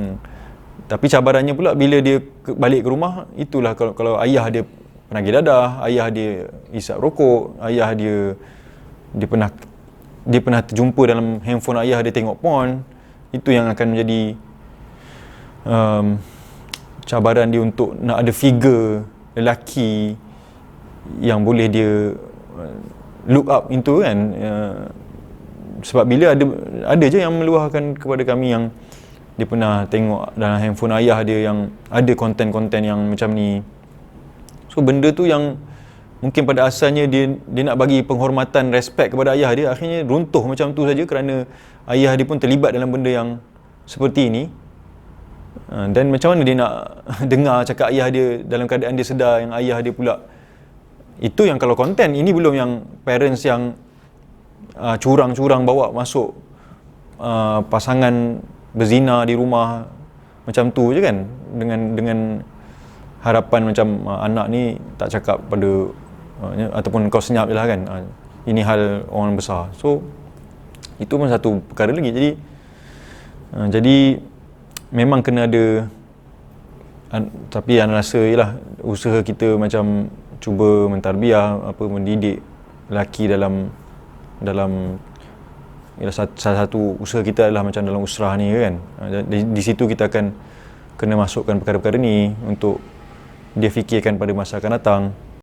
hmm. tapi cabarannya pula bila dia ke, balik ke rumah itulah kalau kalau ayah dia penagih dadah ayah dia isap rokok ayah dia dia pernah dia pernah terjumpa dalam handphone ayah dia tengok porn itu yang akan menjadi um, cabaran dia untuk nak ada figure lelaki yang boleh dia uh, look up into kan uh, sebab bila ada ada je yang meluahkan kepada kami yang dia pernah tengok dalam handphone ayah dia yang ada konten-konten yang macam ni. So benda tu yang mungkin pada asalnya dia dia nak bagi penghormatan respect kepada ayah dia akhirnya runtuh macam tu saja kerana ayah dia pun terlibat dalam benda yang seperti ini. Uh, dan macam mana dia nak dengar cakap ayah dia dalam keadaan dia sedar yang ayah dia pula. Itu yang kalau konten ini belum yang parents yang uh, curang-curang bawa masuk uh, pasangan berzina di rumah macam tu je kan. Dengan dengan harapan macam uh, anak ni tak cakap pada uh, ataupun kau senyap je lah kan. Uh, ini hal orang besar. So itu pun satu perkara lagi. Jadi uh, jadi memang kena ada uh, tapi anda rasa ialah usaha kita macam cuba mentarbiah apa mendidik lelaki dalam dalam ialah salah satu usaha kita adalah macam dalam usrah ni kan? Ha, di, di situ kita akan kena masukkan perkara-perkara ni untuk dia fikirkan pada masa akan datang